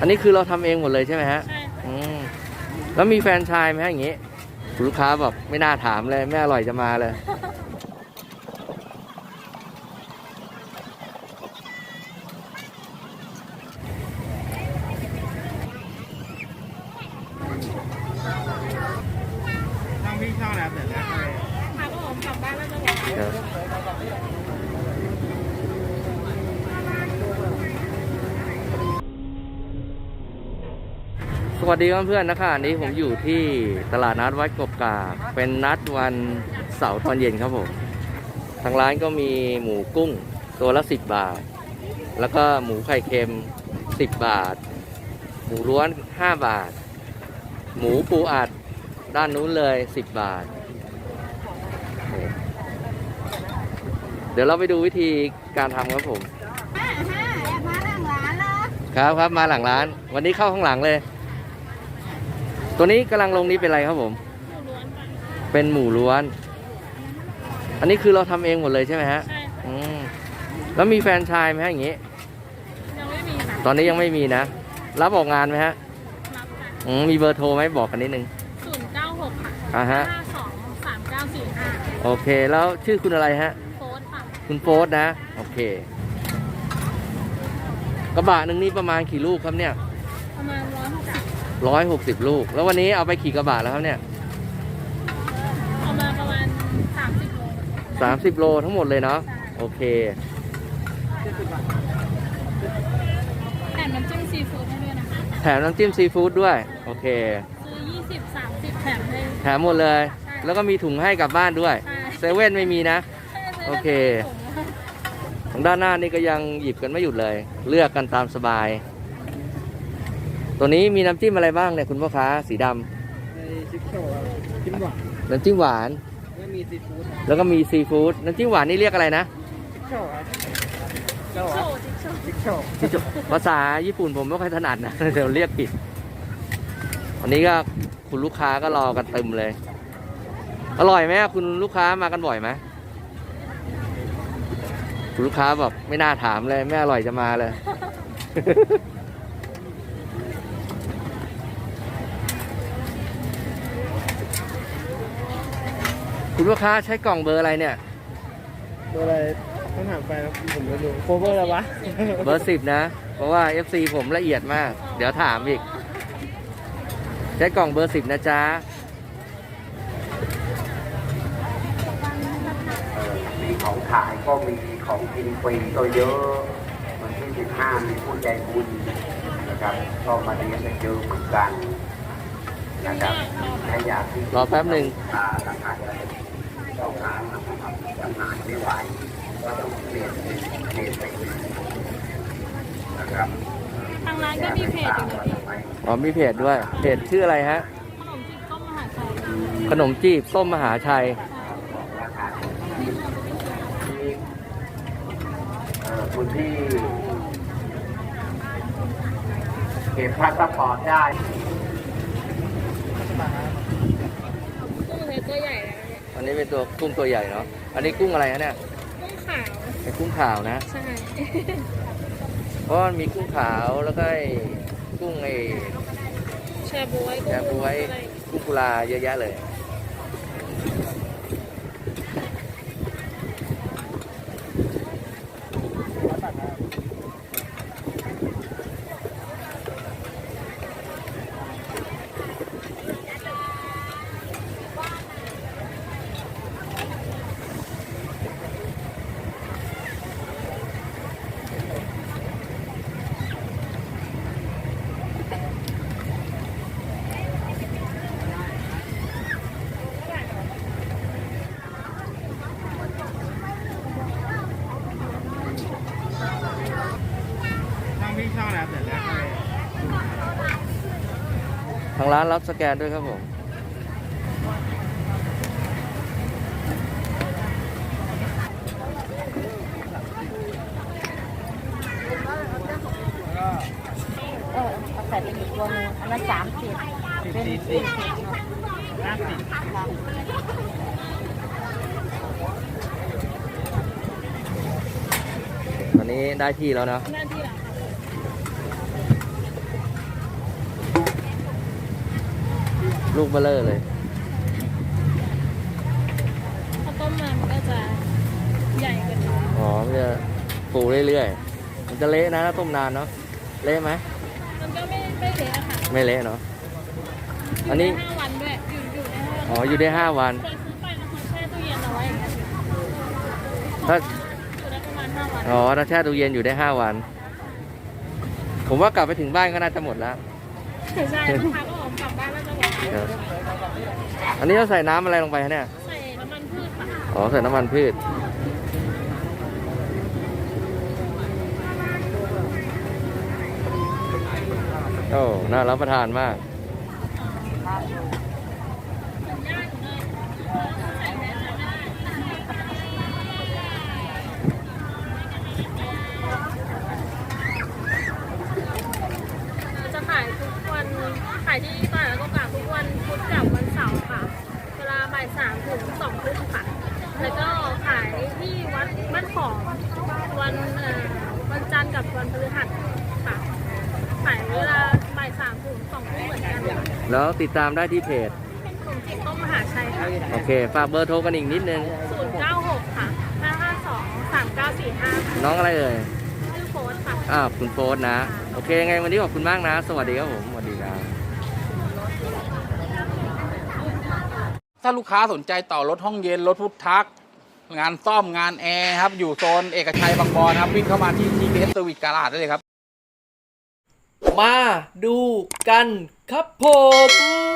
อันนี้คือเราทำเองหมดเลยใช่ไหมฮะใช่ค่ะอืมแล้วมีแฟรนไชายไหมฮะอย่างงี้ลูกค้าบอกไม่น่าถามเลย ไม่อร่อยจะมาเลย ทางพี่เข้าแล้วเสร็จแล้ว พาก็ผมกลับบ้านแล้วจะบอก ครับส วัสดีครับเพื่อนนะคะอันนี้ผมอยู่ที่ตลาดนัดวัดกบกาบเป็นนัดวันเสาร์ตอนเย็นครับผมทางร้านก็มีหมูกุ้งตัวละสิบบาท แล้วก็หมูไข่เค็มสิบบาท หมูล้วนห้าบาท หมูปูอัดด้านนู้นเลยสิบบาท เดี๋ยวเราไปดูวิธีการทำครับผมห้าห้าแอบมาหลังร้านเหรอครับครับมาหลังร้าน วันนี้เข้าข้างหลังเลย ตัวนี้กำลังลงนี้เป็นอะไรครับผมหมูล้วนค่ะเป็นหมูล้วน อันนี้คือเราทำเองหมดเลยใช่ไหมฮะ ใช่ค่ะอืมแล้วมีแฟรนไชายไหมฮะอย่างงี้ยังไม่มีค่ะตอนนี้ยังไม่มีนะ รับออกงานไหมฮะ รับค่ะอืมมีเบอร์โทรไหมบอกกันนิดนึงศูนย์เก้าหกค่ะอ่าฮะห้าสองสามเก้าสี่ห้าโอเค แล้วชื่อคุณอะไรฮะโค้ดค่ะ คุณโฟสนะ โอเค กระบะหนึ่งนี่ประมาณกี่ลูกครับเนี่ย ประมาณร้อยหกสิบ ร้อยหกสิบลูก แล้ววันนี้เอาไปขี่กระบะแล้วครับเนี่ยเอามาประมาณสามสิบโลสามสิบโลทั้งหมดเลยเนาะโอเคแถมน้ำจิ้มซีฟู้ดให้ด้วยนะคะแถมน้ำจิ้มซีฟู้ดด้วย โอเค ซื้อยี่สิบสามสิบแถมให้ แถมหมดเลย ใช่แล้วก็มีถุงให้กลับบ้านด้วยใช่ เซเว่นไม่มีนะใช่ซื้โอเคถุงทางด้านหน้านี่ก็ยังหยิบกันไม่หยุดเลย เลือกกันตามสบาย ตัวนี้มีน้ำจิ้มอะไรบ้างเนี่ยคุณพ่อค้าสีดำในชิปโชว์จิ้มหวานน้ำจิ้มหวานไม่มีซีฟู้ดแล้วก็มีซีฟู้ดน้ำจิ้มหวานนี่เรียกอะไรนะชิปโชว์ครับโชโชว์ว์จิ๊กโชว์ชิปโชว์ที่จบภาษาญี่ปุ่นผมไม่ค่อยถนัดนะ เดี๋ยวเรียกผิดวันนี้ก็คุณลูกค้าก็รอกันเต็มเลย อร่อยไหมอะคุณลูกค้ามากันบ่อยไหมคุณลูกค้าบอกไม่น่าถามเลยไม่อร่อยจะมาเลย คุณลูกค้าใช้กล่องเบอร์อะไรเนี่ยตัวอะไรต้องถามไปแล้วผมไม่รู้โคเวอร์อะไรวะเบอร์สิบนะ เพราะว่า FC ผมละเอียดมาก เดี๋ยวถามอีก ใช้กล่องเบอร์สิบนะจ๊ะ มีของขายก็มีของกินฟรีก็เยอะวันที่15มีผู้ใจบุญนะครับก็มาเลี้ยงกันเยอะเหมือนกันนะครับถ้าอยากที่รอแป๊บหนึ่ง อ่าราคาจะต้องการนะครับจำหน่ายไม่ไหวก็ต้องเปลี่ยนเป็นเปลี่ยนไปนะครับทางร้านก็มีเพจอยู่นะพี่อ๋อมีเพจด้วย เพจชื่ออะไรฮะ ขนมจีบต้มมหาชัยขนมจีบต้มมหาชัยราคาที่เอ่อคุณที่เก็บพาสปอร์ตได้กุ้งเทตัวใหญ่เลยนะ อันนี้เป็นตัวกุ้งตัวใหญ่เนาะ อันนี้กุ้งอะไรฮะเนี่ยพี่กุ้งขาว เป็นกุ้งขาวนะ ใช่ เพราะมันมีกุ้งขาวแล้วก็ไอ้กุ้งไอ้แชร์บวยแชร์บ๊วยอะไรกุ้งกุลาเยอะแยะเลย ทางพี่เข้าแล้วเสร็จแล้วทางร้านรับสแกนด้วยครับผมเออเอาใส่ไปอีกตัวหนึงอันละสามสิบสิบเป็นสี่สี่สิบสิบห้าสิบตอนนี้ได้ที่แล้วเนาะหน้าที่หลัง ลูกเบลเลอร์เลย พอต้มมามันก็จะใหญ่กว่านี้อ๋อมันจะฟูเรื่อยๆ มันจะเละนะถ้าต้มนานเนาะ เละไหม มันก็ไม่ไม่เละอะค่ะไม่เละเนาะ อันนี้ ยู่ได้ห้าวันด้วยอยู่อยู่ได้ห้าวันอ๋อ อยู่ได้ห้าวัน เคยซื้อไปแล้วเคยแช่ตู้เย็นเอาไว้อย่างเงี้ยถ้า อยู่ได้ประมาณห้าวันอ๋อถ้าแช่ตู้เย็นอยู่ได้ห้าวัน ผมว่ากลับไปถึงบ้านก็น่าจะหมดแล้ว ใช่ลูกค้าก็ อกครับอันนี้เราใส่น้ำอะไรลงไปคะเนี่ย ใส่น้ำมันพืชค่ะอ๋อ ใส่น้ำมันพืช โอ้ น่ารับประทานมาก จะขายทุกวันขายที่ตลาดโลกาทุกวันพุธกับวันเสาร์ค่ะ เวลาบ่ายสามถึงสองทุ่มค่ะ แล้วก็ขายที่วัดบ้านของวันเอ่อวันจันทร์ กับวันพฤหัสค่ะขายเวลาบ่ายสามถึงสองทุ่มเหมือนกันค่ะแล้วติดตามได้ที่เพจผมจิตต้มมหาชัยค่ะโอเค ฝากเบอร์โทรกันอีกนิดนึง ศูนย์เก้าหกค่ะห้าห้าสองสามเก้าสี่ห้าน้องอะไรเอ่ย ชื่อโฟสค่ะ อ่าคุณโฟสนะ โอเคยังไงวันนี้ขอบคุณมากนะ สวัสดีครับผม สวัสดีครับ ถ้าลูกค้าสนใจต่อรถห้องเย็นรถพุทธัก งานซ่อมงานแอร์ครับ อยู่โซนเอกชัยบางบอนครับ วิ่งเข้ามาที่ TBS Service Garage ได้เลยครับ มาดูกันครับผม